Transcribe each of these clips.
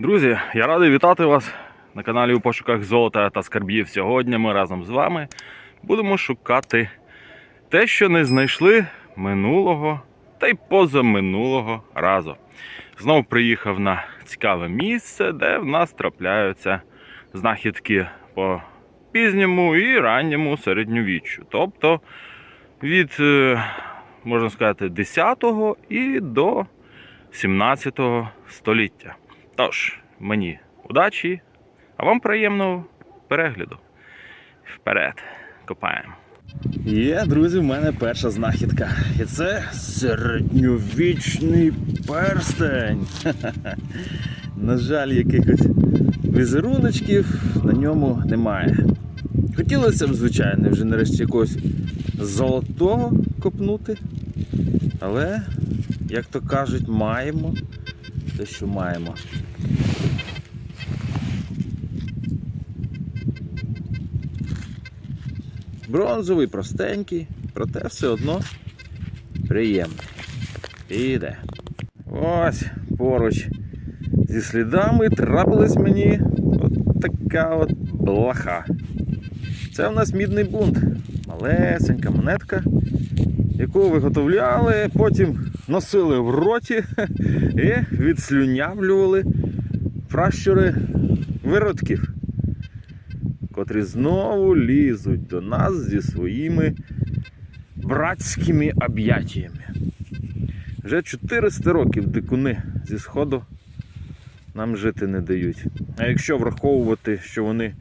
Друзі, я радий вітати вас на каналі у пошуках золота та скарбів. Сьогодні ми разом з вами будемо шукати те, що не знайшли минулого та й позаминулого разу. Знову приїхав на цікаве місце, де в нас трапляються знахідки по пізньому і ранньому середньовіччю. Тобто від, е, можна сказати, 10 і до 17 століття. Тож, мені удачі, а вам приємного перегляду. Вперед, копаємо. Є, друзі, в мене перша знахідка. І це середньовічний перстень. На жаль, якихось візеруночків на ньому немає. Хотілося б, звичайно, вже нарешті якогось золотого копнути. Але, як то кажуть, маємо те, що маємо. Бронзовий, простенький, проте все одно приємний. Іде. Ось поруч зі слідами трапилась мені от така от блаха. Це у нас мідний бунт. Малесенька монетка, яку виготовляли, потім носили в роті і відслюнявлювали пращури виродків, котрі знову лізуть до нас зі своїми братськими об'яттями. Вже 400 років дикуни зі сходу нам жити не дають. А якщо враховувати, що вони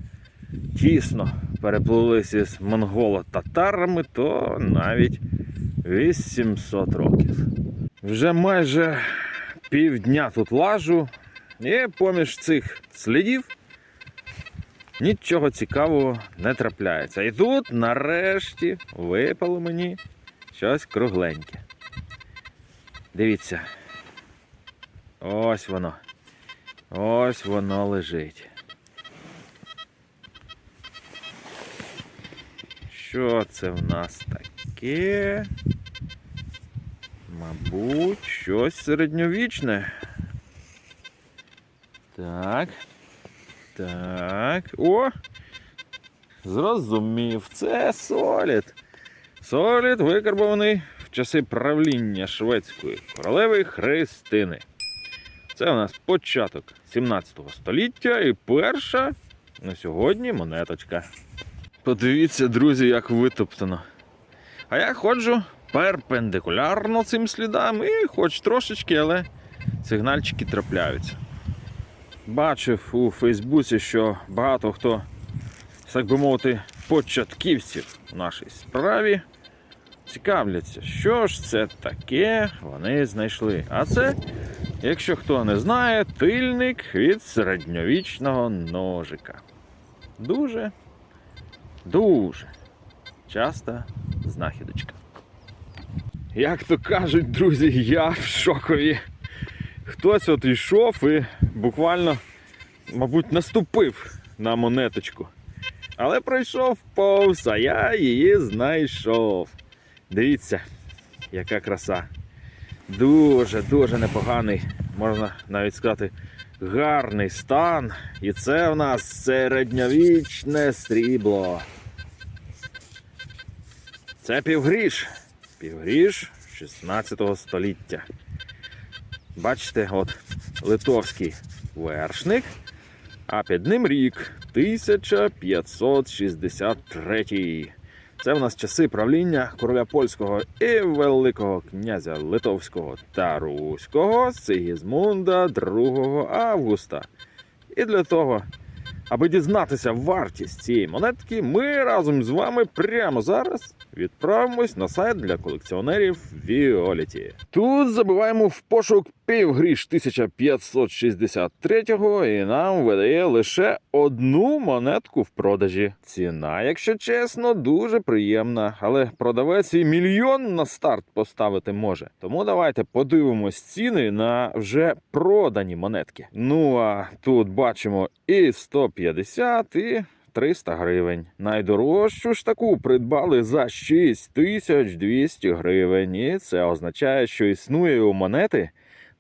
тісно переплилися з монголо-татарами, то навіть 800 років. Вже майже півдня тут лажу, і поміж цих слідів нічого цікавого не трапляється. І тут нарешті випало мені щось кругленьке. Дивіться. Ось воно. Ось воно лежить. Що це в нас таке? Мабуть, щось середньовічне. Так. Так. О! Зрозумів, це солід. Солід викарбований в часи правління шведської королеви Христини. Це у нас початок 17 століття і перша на сьогодні монеточка. Подивіться, друзі, як витоптано. А я ходжу перпендикулярно цим слідам і хоч трошечки, але сигнальчики трапляються. Бачив у Фейсбуці, що багато хто, так би мовити, початківців у нашій справі цікавляться, що ж це таке вони знайшли. А це, якщо хто не знає, тильник від середньовічного ножика. Дуже, дуже часта знахідочка. Як то кажуть, друзі, я в шокові. Хтось от йшов і буквально, мабуть, наступив на монеточку. Але пройшов повз, а я її знайшов. Дивіться, яка краса. Дуже, дуже непоганий, можна навіть сказати, гарний стан. І це в нас середньовічне срібло. Це півгріш. Півгріш 16 століття. Бачите, от литовський вершник, а під ним рік 1563. Це в нас часи правління короля польського і великого князя Литовського та Руського Сигізмунда II Августа. І для того, аби дізнатися вартість цієї монетки, ми разом з вами прямо зараз відправимось на сайт для колекціонерів Віоліті. Тут забиваємо в пошук півгріш 1563-го і нам видає лише одну монетку в продажі. Ціна, якщо чесно, дуже приємна, але продавець і мільйон на старт поставити може. Тому давайте подивимось ціни на вже продані монетки. Ну а тут бачимо і 150, і 300 гривень. Найдорожчу ж таку придбали за 6200 гривень. І це означає, що існує у монети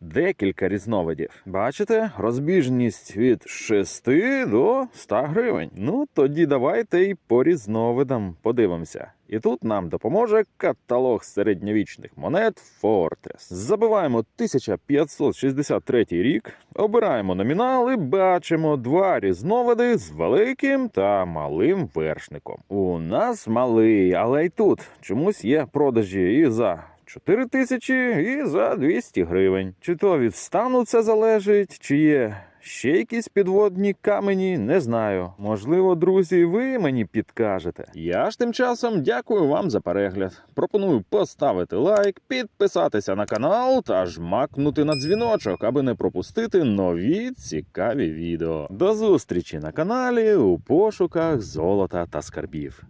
декілька різновидів. Бачите, розбіжність від 6 до 100 гривень. Ну тоді давайте і по різновидам подивимося. І тут нам допоможе каталог середньовічних монет Fortress. Забиваємо 1563 рік, обираємо номінал і бачимо два різновиди з великим та малим вершником. У нас малий, але й тут чомусь є продажі і за 4 тисячі, і за 200 гривень. Чи то від стану це залежить, чи є ще якісь підводні камені, не знаю. Можливо, друзі, ви мені підкажете. Я ж тим часом дякую вам за перегляд. Пропоную поставити лайк, підписатися на канал та жмакнути на дзвіночок, аби не пропустити нові цікаві відео. До зустрічі на каналі у пошуках золота та скарбів.